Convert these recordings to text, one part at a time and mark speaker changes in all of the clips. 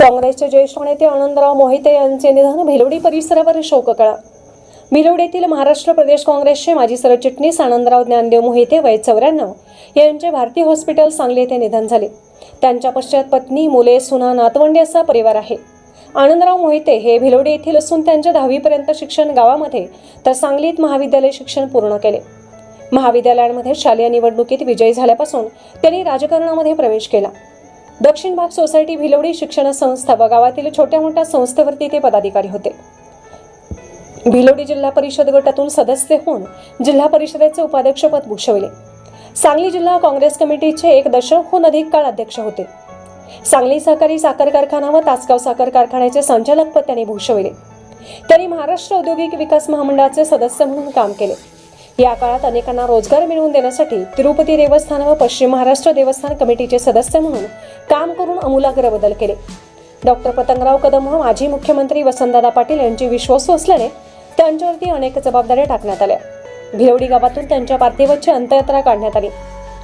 Speaker 1: काँग्रेसचे ज्येष्ठ नेते आनंदराव मोहिते यांचे निधन भिलवडी परिसरावर शोककळा. भिलवडी येथील महाराष्ट्र प्रदेश काँग्रेसचे माजी सरचिटणीस आनंदराव ज्ञानदेव मोहिते वय चौऱ्याण्णव यांचे भारतीय हॉस्पिटल सांगली येथे निधन झाले. त्यांच्या पश्चात पत्नी मुले सुना नातवंडे असा परिवार आहे. आनंदराव मोहिते हे भिलवडी येथील असून त्यांचे दहावीपर्यंत शिक्षण गावामध्ये तर सांगलीत महाविद्यालय शिक्षण पूर्ण केले. महाविद्यालयांमध्ये शालेय निवडणुकीत विजयी झाल्यापासून त्यांनी राजकारणामध्ये प्रवेश केला. दक्षिण भाग सोसायटी भिलवडी शिक्षण संस्था व गावातील छोट्या मोठ्या संस्थेवरती ते पदाधिकारी होते. भिलोडी जिल्हा परिषद गटातून सदस्य होऊन जिल्हा परिषदेचे उपाध्यक्षपद भूषविले. सांगली जिल्हा काँग्रेस कमिटीचे एक दशकहून अधिक काळ अध्यक्ष होते. सांगली सहकारी साखर कारखाना व तासगाव साखर कारखान्याचे संचालकपद त्यांनी भूषविले. त्यांनी महाराष्ट्र औद्योगिक विकास महामंडळाचे सदस्य म्हणून काम केले. या काळात अनेकांना रोजगार मिळवून देण्यासाठी तिरुपती देवस्थान व पश्चिम महाराष्ट्र देवस्थान कमिटीचे सदस्य म्हणून काम करून अमूलाग्र बदल केले. डॉक्टर पतंगराव कदम व माजी मुख्यमंत्री वसंतदादा पाटील यांची विश्वासू असल्याने त्यांच्यावरती अनेक जबाबदाऱ्या टाकण्यात आल्या. भिवडी गावातून त्यांच्या पार्थिवाची अंत्ययात्रा काढण्यात आली.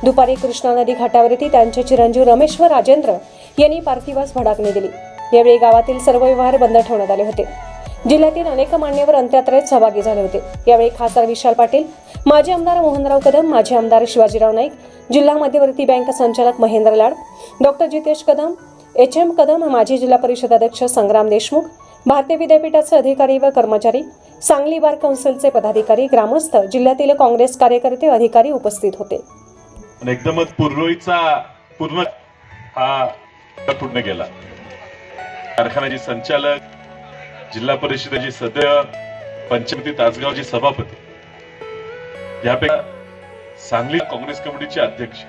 Speaker 1: दुपारी कृष्णा नदी घाटावरती त्यांचे चिरंजीव रमेश व राजेंद्र यांनी पार्थिवास भडाकणी दिली. यावेळी गावातील सर्व व्यवहार बंद ठेवण्यात आले होते. जिल्ह्यातील अनेक मान्यवर अंत्ययात्रेत सहभागी झाले होते. यावेळी खासदार विशाल पाटील माजी आमदार मोहनराव कदम माजी आमदार शिवाजीराव नाईक जिल्हा मध्यवर्ती बँक संचालक Mahendra Lad doctor Jitesh Kadam H M Kadam माजी जिल्हा परिषद अध्यक्ष संग्राम देशमुख भारतीय विद्यापीठाचे अधिकारी व कर्मचारी सांगली बार कौन्सिलचे पदाधिकारी ग्रामस्थ जिल्ह्यातील काँग्रेस कार्यकर्ते अधिकारी उपस्थित होते.
Speaker 2: एकदमच पूर्वीचा पूर्ण हा पूर्ण गेला. कारखान्याचे संचालक जिल्हा परिषदेचे सदस्य पंचमती तासगावचे सभापती. यापेक्षा सांगली काँग्रेस कमिटीचे अध्यक्ष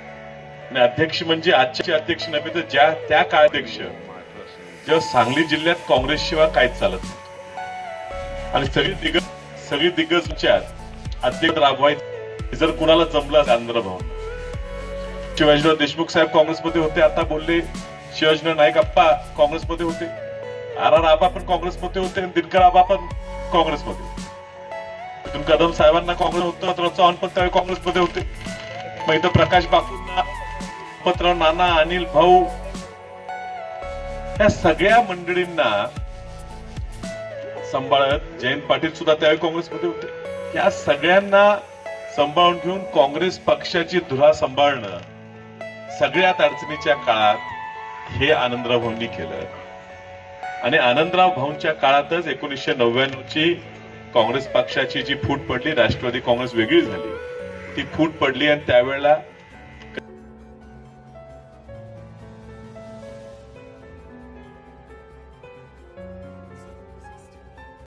Speaker 2: आणि अध्यक्ष म्हणजे आजचे अध्यक्ष नव्हे तर ज्या त्या काळ अध्यक्ष जेव्हा सांगली जिल्ह्यात काँग्रेस शिवाय काहीच चालत नव्हतं. आणि सगळी दिग्गज सगळी दिग्गजच्या अध्यक्ष राबवायचे जर कुणाला जमलं आंध्र भाऊ शिवाजीराव देशमुख साहेब काँग्रेसमध्ये होते आता बोलले शिवाजीराव नाईक अप्पा काँग्रेसमध्ये होते. आर आर आबा पण काँग्रेसमध्ये होते आणि दिनकर आबा पण काँग्रेसमध्ये कदम साहेबांना काँग्रेस होतं तर चव्हाण पण त्यावेळी काँग्रेसमध्ये होते. मग इथं प्रकाश बापूंना पत्र नाना अनिल भाऊ या सगळ्या मंडळींना सांभाळत जयंत पाटील सुद्धा त्यावेळी काँग्रेसमध्ये होते. या सगळ्यांना सांभाळून घेऊन काँग्रेस पक्षाची धुरा सांभाळणं सगळ्यात अडचणीच्या काळात हे आनंदराव भाऊंनी केलं. आणि आनंदराव भाऊंच्या काळातच एकोणीसशे नव्याण्णव ची काँग्रेस पक्षाची जी फूट पडली राष्ट्रवादी काँग्रेस वेगळी झाली. ती फूट पडली आणि त्यावेळेला